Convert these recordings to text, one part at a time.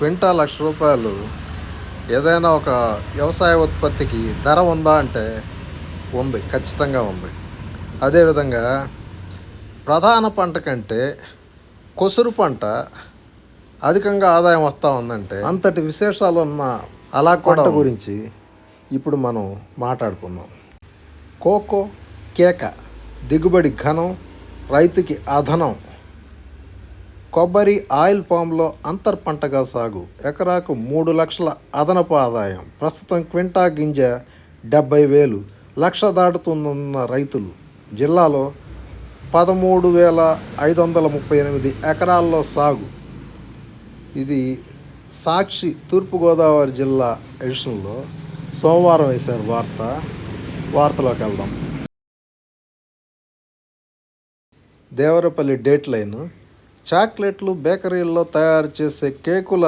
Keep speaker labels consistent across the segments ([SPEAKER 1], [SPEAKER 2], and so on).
[SPEAKER 1] క్వింటా లక్ష రూపాయలు ఏదైనా ఒక వ్యవసాయ ఉత్పత్తికి ధర ఉందా అంటే ఉంది ఖచ్చితంగా ఉంది. అదేవిధంగా ప్రధాన పంట కంటే కొసురు పంట అధికంగా ఆదాయం వస్తూ ఉందంటే అంతటి విశేషాలు ఉన్న అలా కొంట గురించి ఇప్పుడు మనం మాట్లాడుకుందాం. కోకో కేక దిగుబడి ఘనం రైతుకి అధనం కొబ్బరి ఆయిల్ పామ్లో అంతర్ పంటగా సాగు. ఎకరాకు మూడు లక్షల అదనపు ఆదాయం. ప్రస్తుతం క్వింటా గింజ డెబ్బై వేలు. లక్ష దాటుతున్న రైతులు. జిల్లాలో పదమూడు వేల ఐదు వందల ముప్పై ఎనిమిది ఎకరాల్లో సాగు. ఇది సాక్షి తూర్పుగోదావరి జిల్లా ఎడిషన్లో సోమవారం వేశారు వార్త. వార్తలోకి వెళ్దాం. దేవరపల్లి డేట్ లైన్ చాక్లెట్లు బేకరీల్లో తయారు చేసే కేకుల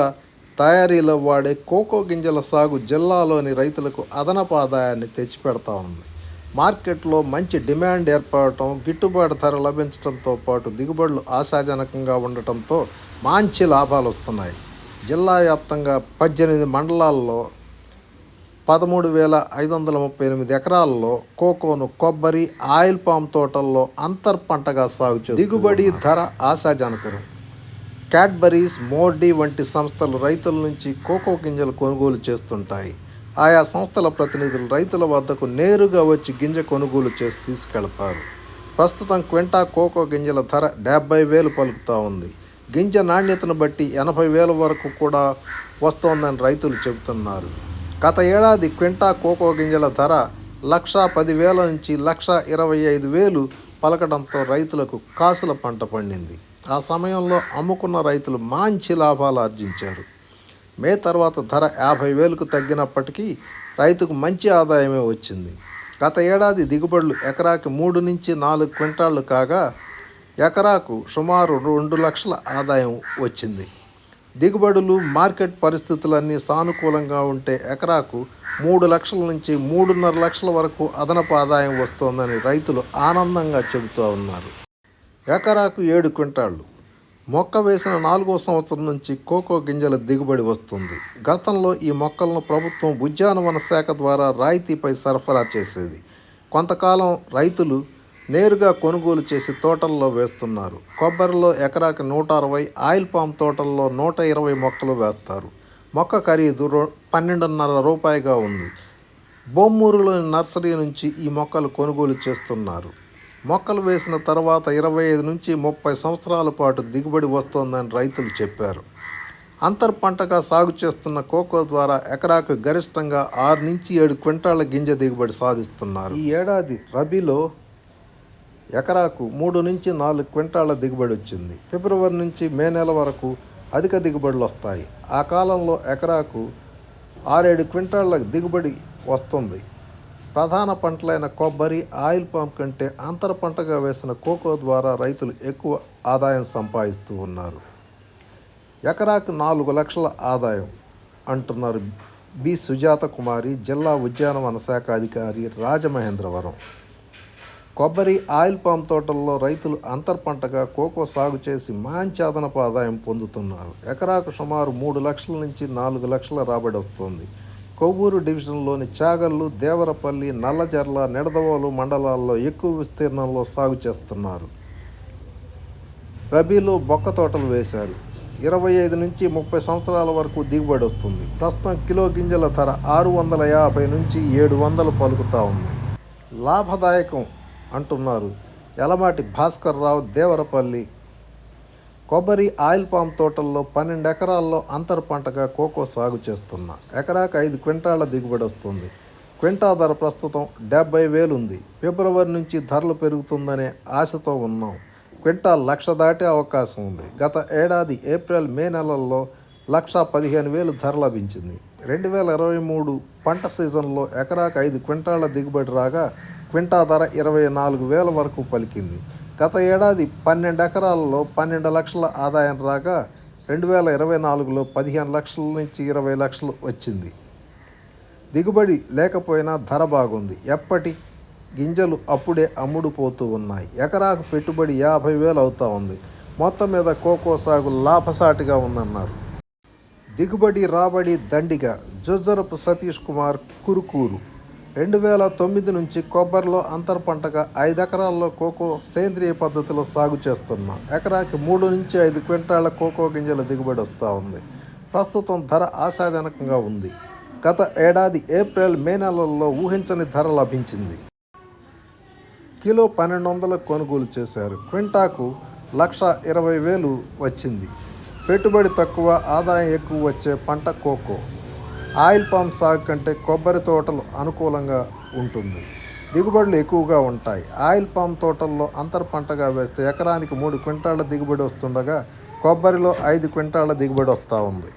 [SPEAKER 1] తయారీలో వాడే కోకో గింజల సాగు జిల్లాలోని రైతులకు అదనపు ఆదాయాన్ని తెచ్చిపెడతా ఉంది. మార్కెట్లో మంచి డిమాండ్ ఏర్పడటం గిట్టుబాటు ధర లభించడంతో పాటు దిగుబడులు ఆశాజనకంగా ఉండటంతో మంచి లాభాలు వస్తున్నాయి. జిల్లా వ్యాప్తంగా పద్దెనిమిది మండలాల్లో పదమూడు వేల ఐదు వందల ముప్పై ఎనిమిది ఎకరాల్లో కోకోను కొబ్బరి ఆయిల్ పామ్ తోటల్లో అంతర్ పంటగా సాగు చేస్తుంది దిగుబడి ధర ఆశాజనకరం. క్యాడ్బరీస్ మోర్డీ వంటి సంస్థలు రైతుల నుంచి కోకో గింజలు కొనుగోలు చేస్తుంటాయి. ఆయా సంస్థల ప్రతినిధులు రైతుల వద్దకు నేరుగా వచ్చి గింజ కొనుగోలు చేసి తీసుకెళ్తారు. ప్రస్తుతం క్వింటా కోకో గింజల ధర డెబ్బై వేలు పలుకుతూ ఉంది. గింజ నాణ్యతను బట్టి ఎనభై వేల వరకు కూడా వస్తోందని రైతులు చెబుతున్నారు. గత ఏడాది క్వింటా కోకో గింజల ధర లక్ష పదివేల నుంచి లక్ష ఇరవై ఐదు వేలు పలకడంతో రైతులకు కాసుల పంట పండింది. ఆ సమయంలో అమ్ముకున్న రైతులు మంచి లాభాలు ఆర్జించారు. మే తర్వాత ధర యాభై వేలకు తగ్గినప్పటికీ రైతుకు మంచి ఆదాయమే వచ్చింది. గత ఏడాది దిగుబడులు ఎకరాకి మూడు నుంచి నాలుగు క్వింటాళ్ళు కాగా ఎకరాకు సుమారు రెండు లక్షల ఆదాయం వచ్చింది. దిగుబడులు మార్కెట్ పరిస్థితులన్నీ సానుకూలంగా ఉంటే ఎకరాకు మూడు లక్షల నుంచి మూడున్నర లక్షల వరకు అదనపు ఆదాయం వస్తోందని రైతులు ఆనందంగా చెబుతూ ఉన్నారు. ఎకరాకు ఏడు క్వింటాళ్ళు మొక్క వేసిన నాలుగో సంవత్సరం నుంచి కోకో గింజల దిగుబడి వస్తుంది. గతంలో ఈ మొక్కలను ప్రభుత్వం ఉద్యానవన శాఖ ద్వారా రాయితీపై సరఫరా చేసేది. కొంతకాలం రైతులు నేరుగా కొనుగోలు చేసి తోటల్లో వేస్తున్నారు. కొబ్బరిలో ఎకరాకి నూట అరవై ఆయిల్ పామ్ తోటల్లో నూట ఇరవై మొక్కలు వేస్తారు. మొక్క ఖరీదు రో పన్నెండున్నర రూపాయగా ఉంది. బొమ్మూరులోని నర్సరీ నుంచి ఈ మొక్కలు కొనుగోలు చేస్తున్నారు. మొక్కలు వేసిన తర్వాత ఇరవై ఐదు నుంచి ముప్పై సంవత్సరాల పాటు దిగుబడి వస్తోందని రైతులు చెప్పారు. అంతర్ పంటగా సాగు చేస్తున్న కోకో ద్వారా ఎకరాకు గరిష్టంగా ఆరు నుంచి ఏడు క్వింటాల గింజ దిగుబడి సాధిస్తున్నారు. ఈ ఏడాది రబీలో ఎకరాకు మూడు నుంచి నాలుగు క్వింటాల దిగుబడి వచ్చింది. ఫిబ్రవరి నుంచి మే నెల వరకు అధిక దిగుబడులు వస్తాయి. ఆ కాలంలో ఎకరాకు ఆరేడు క్వింటాళ్ళ దిగుబడి వస్తుంది. ప్రధాన పంటలైన కొబ్బరి ఆయిల్ పామ్ కంటే అంతర పంటగా వేసిన కోకో ద్వారా రైతులు ఎక్కువ ఆదాయం సంపాదిస్తూ ఉన్నారు. ఎకరాకు నాలుగు లక్షల ఆదాయం అంటున్నారు బి. సుజాత కుమారి జిల్లా ఉద్యానవన శాఖ అధికారి రాజమహేంద్రవరం. కొబ్బరి ఆయిల్ పామ్ తోటల్లో రైతులు అంతర్ పంటగా కోకో సాగు చేసి మంచి అదనపు ఆదాయం పొందుతున్నారు. ఎకరాకు సుమారు మూడు లక్షల నుంచి నాలుగు లక్షల రాబడి వస్తుంది. కొవ్వూరు డివిజన్లోని చాగల్లు దేవరపల్లి నల్లజర్ల నిడదవోలు మండలాల్లో ఎక్కువ విస్తీర్ణంలో సాగు చేస్తున్నారు. రబీలో బొక్క తోటలు వేశారు. ఇరవై ఐదు నుంచి ముప్పై సంవత్సరాల వరకు దిగుబడి వస్తుంది. ప్రస్తుతం కిలో గింజల ధర ఆరు వందల యాభై నుంచి ఏడు వందలు పలుకుతూ ఉంది. లాభదాయకం అంటున్నారు. యలమాటి భాస్కర్రావు దేవరపల్లి. కొబ్బరి ఆయిల్ పామ్ తోటల్లో పన్నెండు ఎకరాల్లో అంతర పంటగా కోకో సాగు చేస్తున్నా. ఎకరాకు ఐదు క్వింటాల దిగుబడి వస్తుంది. క్వింటా ధర ప్రస్తుతం డెబ్బై వేలు ఉంది. ఫిబ్రవరి నుంచి ధరలు పెరుగుతుందనే ఆశతో ఉన్నాం. క్వింటాల్ లక్ష దాటే అవకాశం ఉంది. గత ఏడాది ఏప్రిల్ మే నెలల్లో లక్ష పదిహేను వేలు ధర లభించింది. రెండు వేల ఇరవై మూడు పంట సీజన్లో ఎకరాకు ఐదు క్వింటాల దిగుబడి రాగా క్వింటా ధర ఇరవై నాలుగు వేల వరకు పలికింది. గత ఏడాది పన్నెండు ఎకరాలలో పన్నెండు లక్షల ఆదాయం రాగా రెండు వేల ఇరవై నాలుగులో పదిహేను లక్షల నుంచి ఇరవై లక్షలు వచ్చింది. దిగుబడి లేకపోయినా ధర బాగుంది. ఎప్పటి గింజలు అప్పుడే అమ్ముడుపోతూ ఉన్నాయి. ఎకరాకు పెట్టుబడి యాభై వేలు అవుతా ఉంది. మొత్తం మీద కోకో సాగు లాభసాటిగా ఉందన్నారు. దిగుబడి రాబడి దండిగా. జొజ్జరపు సతీష్ కుమార్ కురుకూరు. రెండు వేల తొమ్మిది నుంచి కొబ్బరిలో అంతర పంటగా ఐదు ఎకరాల్లో కోకో సేంద్రియ పద్ధతిలో సాగు చేస్తున్నాం. ఎకరాకి మూడు నుంచి ఐదు క్వింటాల కోకో గింజల దిగుబడి వస్తూ ఉంది. ప్రస్తుతం ధర ఆశాజనకంగా ఉంది. గత ఏడాది ఏప్రిల్ మే నెలల్లో ఊహించని ధర లభించింది. కిలో పన్నెండు వందలకు కొనుగోలు చేశారు. క్వింటాకు లక్ష ఇరవై వేలు వచ్చింది. పెట్టుబడి తక్కువ ఆదాయం ఎక్కువ వచ్చే పంట కోకో. ఆయిల్ పామ్ సాగు కంటే కొబ్బరి తోటలు అనుకూలంగా ఉంటుంది. దిగుబడులు ఎక్కువగా ఉంటాయి. ఆయిల్ పామ్ తోటల్లో అంతర పంటగా వేస్తే ఎకరానికి మూడు క్వింటాళ్ళ దిగుబడి వస్తుండగా కొబ్బరిలో ఐదు క్వింటాళ్ళ దిగుబడి వస్తూ ఉంది.